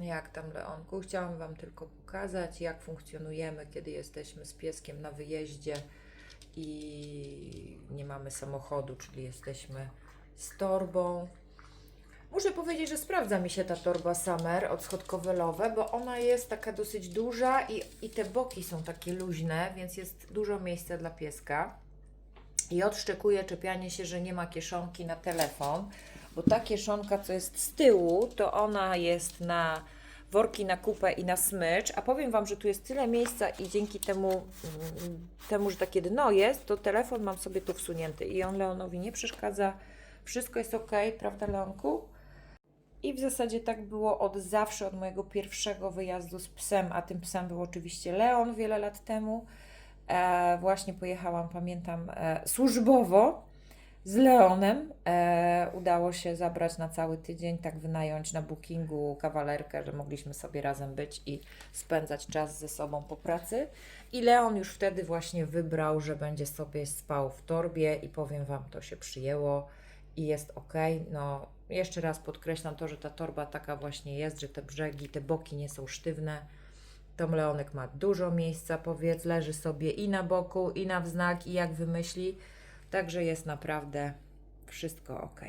Jak tam, Leonku? Chciałam Wam tylko pokazać, jak funkcjonujemy, kiedy jesteśmy z pieskiem na wyjeździe i nie mamy samochodu, czyli jesteśmy z torbą. Muszę powiedzieć, że sprawdza mi się ta torba Summer od schodkowelowe, bo ona jest taka dosyć duża i, i te boki są takie luźne, więc jest dużo miejsca dla pieska. I odszczekuje czepianie się, że nie ma kieszonki na telefon, bo ta kieszonka, co jest z tyłu, to ona jest na worki na kupę i na smycz, a powiem Wam, że tu jest tyle miejsca i dzięki temu, temu, że takie dno jest, to telefon mam sobie tu wsunięty i on Leonowi nie przeszkadza. Wszystko jest ok, prawda Leonku? I w zasadzie tak było od zawsze, od mojego pierwszego wyjazdu z psem, a tym psem był oczywiście Leon wiele lat temu. E, właśnie pojechałam, pamiętam, e, służbowo z Leonem. E, udało się zabrać na cały tydzień, tak wynająć na bookingu kawalerkę, że mogliśmy sobie razem być i spędzać czas ze sobą po pracy. I Leon już wtedy właśnie wybrał, że będzie sobie spał w torbie i powiem Wam, to się przyjęło i jest ok. No, jeszcze raz podkreślam to, że ta torba taka właśnie jest, że te brzegi, te boki nie są sztywne. Tom Leonek ma dużo miejsca, powiedz, leży sobie i na boku, i na wznak, i jak wymyśli. Także jest naprawdę wszystko ok.